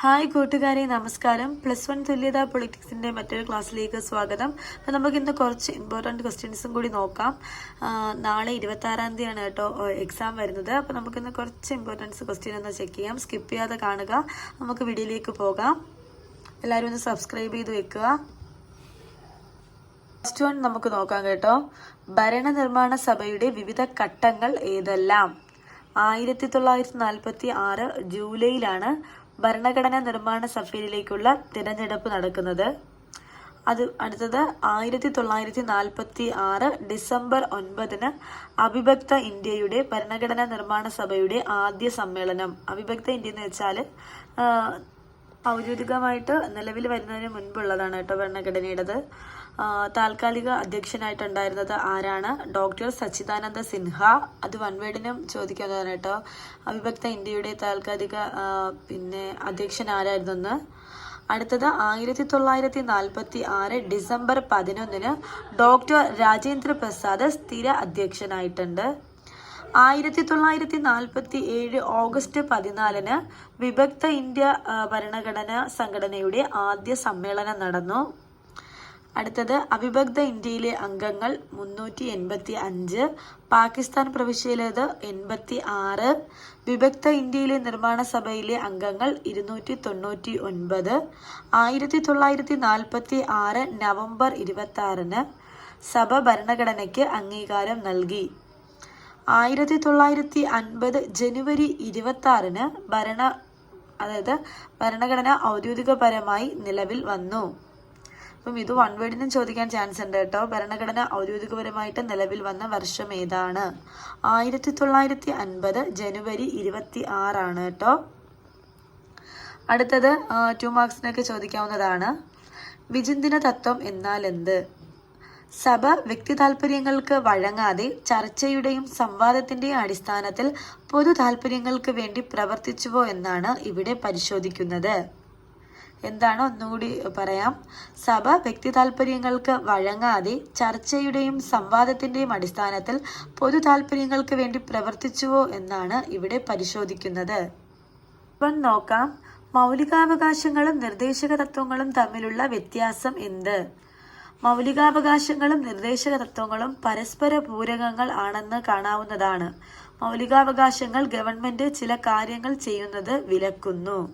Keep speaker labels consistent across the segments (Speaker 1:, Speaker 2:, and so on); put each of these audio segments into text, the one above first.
Speaker 1: Hi കൂട്ടുകാരെ നമസ്കാരം. Plus one തുല്യത പൊളിറ്റിക്സിന്റെ മറ്റൊരു ക്ലാസ്സിലേക്ക് സ്വാഗതം. അപ്പം നമുക്ക് ഇന്ന് കുറച്ച് ഇമ്പോർട്ടന്റ് ക്വസ്റ്റ്യൻസും കൂടി നോക്കാം. നാളെ ഇരുപത്തി ആറാം തീയതിയാണ് കേട്ടോ എക്സാം വരുന്നത്. അപ്പം നമുക്കിന്ന് കുറച്ച് ഇമ്പോർട്ടൻസ് ക്വസ്റ്റ്യൻ ഒന്ന് ചെക്ക് ചെയ്യാം. സ്കിപ്പ് ചെയ്യാതെ കാണുക. നമുക്ക് വീഡിയോയിലേക്ക് പോകാം. എല്ലാവരും ഒന്ന് സബ്സ്ക്രൈബ് ചെയ്ത് വെക്കുക. ഫസ്റ്റ് വൺ നമുക്ക് നോക്കാം കേട്ടോ. ഭരണനിർമ്മാണ സഭയുടെ വിവിധ ഘട്ടങ്ങൾ ഏതെല്ലാം? ആയിരത്തി തൊള്ളായിരത്തി നാൽപ്പത്തി ആറ് ജൂലൈയിലാണ് ഭരണഘടനാ നിർമ്മാണ സഭയിലേക്കുള്ള തിരഞ്ഞെടുപ്പ് നടക്കുന്നത്. അത് അടുത്തത് ആയിരത്തി തൊള്ളായിരത്തി നാൽപ്പത്തി ആറ് ഡിസംബർ ഒൻപതിന് അവിഭക്ത ഇന്ത്യയുടെ ഭരണഘടനാ നിർമ്മാണ സഭയുടെ ആദ്യ സമ്മേളനം. അവിഭക്ത ഇന്ത്യ എന്ന് വെച്ചാൽ ഔദ്യോഗികമായിട്ട് നിലവിൽ വരുന്നതിന് മുൻപുള്ളതാണ് കേട്ടോ ഭരണഘടനയുടേത്. താൽക്കാലിക അധ്യക്ഷനായിട്ടുണ്ടായിരുന്നത് ആരാണ്? ഡോക്ടർ സച്ചിദാനന്ദ സിൻഹ. അത് വൺ വേഡിനും ചോദിക്കാവുന്നതാണ് കേട്ടോ. അവിഭക്ത ഇന്ത്യയുടെ താൽക്കാലിക പിന്നെ അധ്യക്ഷൻ ആരായിരുന്നെന്ന്. അടുത്തത് ആയിരത്തി തൊള്ളായിരത്തി നാൽപ്പത്തി ആറ് ഡിസംബർ പതിനൊന്നിന് ഡോക്ടർ രാജേന്ദ്ര പ്രസാദ് സ്ഥിര അധ്യക്ഷനായിട്ടുണ്ട്. ആയിരത്തി തൊള്ളായിരത്തി നാൽപ്പത്തി ഏഴ് ഓഗസ്റ്റ് പതിനാലിന് വിഭക്ത ഇന്ത്യ ഭരണഘടന സംഘടനയുടെ ആദ്യ സമ്മേളനം നടന്നു. അടുത്തത് അവിഭക്ത ഇന്ത്യയിലെ അംഗങ്ങൾ മുന്നൂറ്റി എൺപത്തി അഞ്ച് പാകിസ്ഥാൻ പ്രവിശ്യയിലേത് എൺപത്തി ആറ് വിഭക്ത ഇന്ത്യയിലെ നിർമ്മാണ സഭയിലെ അംഗങ്ങൾ ഇരുന്നൂറ്റി തൊണ്ണൂറ്റി ഒൻപത് ആയിരത്തി തൊള്ളായിരത്തി നാൽപ്പത്തി ആറ് നവംബർ ഇരുപത്തി ആറിന് സഭ ഭരണഘടനയ്ക്ക് അംഗീകാരം നൽകി. ആയിരത്തി തൊള്ളായിരത്തി അൻപത് ജനുവരി ഇരുപത്തി ആറിന് ഭരണ അതായത് ഭരണഘടന ഔദ്യോഗികപരമായി നിലവിൽ വന്നു. അപ്പം ഇത് വൺ വേർഡിനും ചോദിക്കാൻ ചാൻസ് ഉണ്ട് കേട്ടോ. ഭരണഘടന ഔദ്യോഗികപരമായിട്ട് നിലവിൽ വന്ന വർഷം ഏതാണ്? ആയിരത്തി തൊള്ളായിരത്തി അൻപത് ജനുവരി ഇരുപത്തി ആറാണ് കേട്ടോ അടുത്തത് ടു മാർക്സിനൊക്കെ ചോദിക്കാവുന്നതാണ്. വിചിന്തന തത്വം എന്നാൽ എന്ത്? സഭ വ്യക്തി താല്പര്യങ്ങൾക്ക് വഴങ്ങാതെ ചർച്ചയുടെയും സംവാദത്തിന്റെയും അടിസ്ഥാനത്തിൽ പൊതു താല്പര്യങ്ങൾക്ക് വേണ്ടി പ്രവർത്തിച്ചുവോ എന്നാണ് ഇവിടെ പരിശോധിക്കുന്നത്. എന്താണ് ഒന്നുകൂടി പറയാം. സഭ വ്യക്തി താല്പര്യങ്ങൾക്ക് വഴങ്ങാതെ ചർച്ചയുടെയും സംവാദത്തിന്റെയും അടിസ്ഥാനത്തിൽ പൊതു താല്പര്യങ്ങൾക്ക് വേണ്ടി പ്രവർത്തിച്ചുവോ എന്നാണ് ഇവിടെ പരിശോധിക്കുന്നത്. ഇപ്പം നോക്കാം. മൗലികാവകാശങ്ങളും നിർദ്ദേശക തത്വങ്ങളും തമ്മിലുള്ള വ്യത്യാസം എന്ത്? മൗലികാവകാശങ്ങളും നിർദ്ദേശക തത്വങ്ങളും പരസ്പര പൂരകങ്ങൾ ആണെന്ന് കാണാവുന്നതാണ്. മൗലികാവകാശങ്ങൾ ഗവൺമെന്റ് ചില കാര്യങ്ങൾ ചെയ്യുന്നത് വിലക്കുന്നു.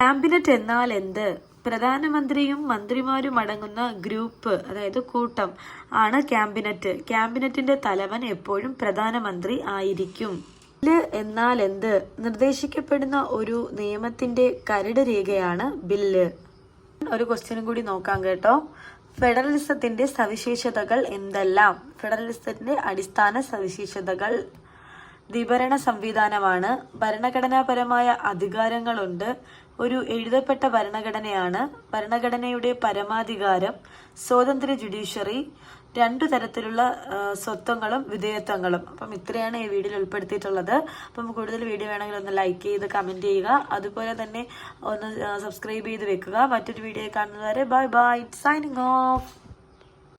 Speaker 1: ക്യാബിനറ്റ് എന്നാൽ എന്ത്? പ്രധാനമന്ത്രിയും മന്ത്രിമാരും അടങ്ങുന്ന ഗ്രൂപ്പ് അതായത് കൂട്ടം ആണ് ക്യാബിനറ്റ് ക്യാബിനറ്റിന്റെ തലവൻ എപ്പോഴും പ്രധാനമന്ത്രി ആയിരിക്കും. ബില്ല് എന്നാൽ എന്ത്? നിർദ്ദേശിക്കപ്പെടുന്ന ഒരു നിയമത്തിന്റെ കരട് രേഖയാണ് ബില്ല്. ഒരു ക്വസ്റ്റ്യനും കൂടി നോക്കാം കേട്ടോ. ഫെഡറലിസത്തിന്റെ സവിശേഷതകൾ എന്തെല്ലാം? ഫെഡറലിസത്തിന്റെ അടിസ്ഥാന സവിശേഷതകൾ. ദ്വിഭരണ സംവിധാനമാണ്. ഭരണഘടനാപരമായ അധികാരങ്ങളുണ്ട്. ഒരു എഴുതപ്പെട്ട ഭരണഘടനയാണ്. ഭരണഘടനയുടെ പരമാധികാരം സ്വതന്ത്ര ജുഡീഷ്യറി രണ്ടു തരത്തിലുള്ള സ്വത്വങ്ങളും വിധേയത്വങ്ങളും. അപ്പം ഇത്രയാണ് ഈ വീഡിയോയിൽ ഉൾപ്പെടുത്തിയിട്ടുള്ളത്. അപ്പം കൂടുതൽ വീഡിയോ വേണമെങ്കിൽ ഒന്ന് ലൈക്ക് ചെയ്ത് കമന്റ് ചെയ്യുക. അതുപോലെ തന്നെ ഒന്ന് സബ്സ്ക്രൈബ് ചെയ്ത് വെക്കുക. മറ്റൊരു വീഡിയോ കാണുന്നവരെ ബൈ ബൈ സൈനിങ് ഓഫ്